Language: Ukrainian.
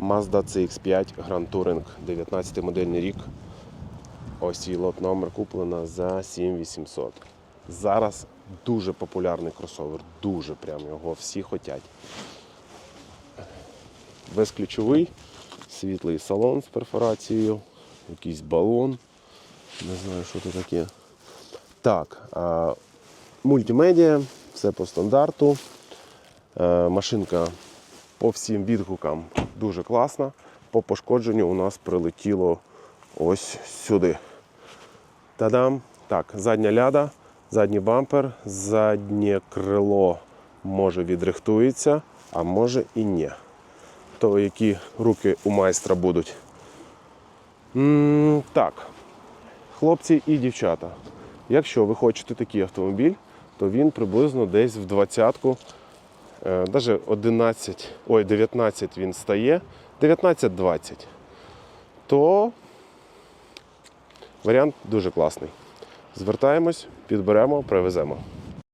Mazda CX5 Grand Touring, 19 модельний рік. Ось її лот номер куплена за 7800. Зараз дуже популярний кросовер, дуже прям його всі хотять. Безключовий, світлий салон з перфорацією, якийсь балон. Не знаю, що це таке. Так, мультимедіа, все по стандарту. Е, машинка по всім відгукам дуже класна. По пошкодженню у нас прилетіло ось сюди. Та-дам! Так, задня ляда, задній бампер, заднє крило може відрихтується, а може і ні. То які руки у майстра будуть. м так, хлопці і дівчата. Якщо ви хочете такий автомобіль, то він приблизно десь в двадцятку, е, навіть 11, ой, 19 він стає, 19-20. То варіант дуже класний. Звертаємось, підберемо, привеземо.